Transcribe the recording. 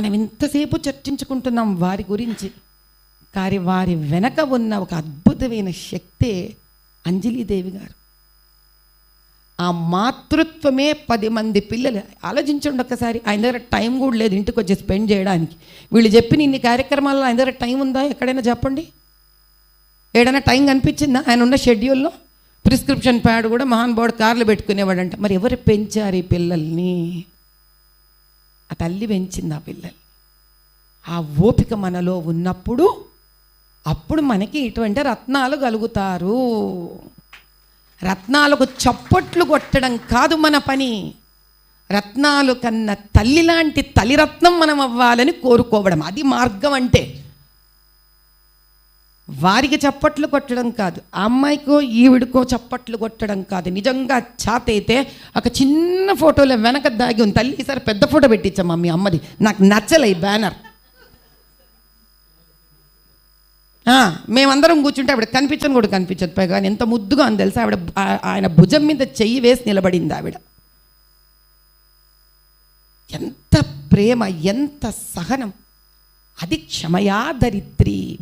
మనం ఇంతసేపు చర్చించుకుంటున్నాం వారి గురించి కానీ వారి వెనక ఉన్న ఒక అద్భుతమైన శక్తే అంజలిదేవి గారు. ఆ మాతృత్వమే పది మంది పిల్లలు. ఆలోచించండి ఒక్కసారి ఆయన దగ్గర టైం కూడా లేదు ఇంటికి వచ్చి స్పెండ్ చేయడానికి. వీళ్ళు చెప్పిన ఇన్ని కార్యక్రమాల్లో ఆయన దగ్గర టైం ఉందా? ఎక్కడైనా చెప్పండి. ఏడైనా టైం కనిపించిందా? ఆయన ఉన్న షెడ్యూల్లో? ప్రిస్క్రిప్షన్ ప్యాడ్ కూడా మహాన్ బోర్డు కార్లు పెట్టుకునేవాడంట. మరి ఎవరు పెంచారు ఈ పిల్లల్ని? ఆ తల్లి పెంచింది ఆ పిల్లలు. ఆ ఓపిక మనలో ఉన్నప్పుడు అప్పుడు మనకి ఇటువంటి రత్నాలు కలుగుతారు. రత్నాలకు చప్పట్లు కొట్టడం కాదు మన పని. రత్నాలు కన్నా తల్లి లాంటి తల్లిరత్నం మనం అవ్వాలని కోరుకోవడం. అది మార్గం అంటే వారికి చప్పట్లు కొట్టడం కాదు ఆ అమ్మాయికో ఈవిడికో చప్పట్లు కొట్టడం కాదు. నిజంగా చాత అయితే ఒక చిన్న ఫోటోలో వెనక దాగి ఉంది. తల్లి ఈసారి పెద్ద ఫోటో పెట్టించమ్మా మీ అమ్మది. నాకు నచ్చలే ఈ బ్యానర్. ఆ, మేమందరం కూర్చుంటే ఆవిడ కనిపించను కూడా కనిపించదు. పైగా ఎంత ముద్దుగా అని తెలుసా? ఆవిడ ఆయన భుజం మీద చెయ్యి వేసి నిలబడింది ఆవిడ. ఎంత ప్రేమ ఎంత సహనం. అది క్షమయా దరిత్రి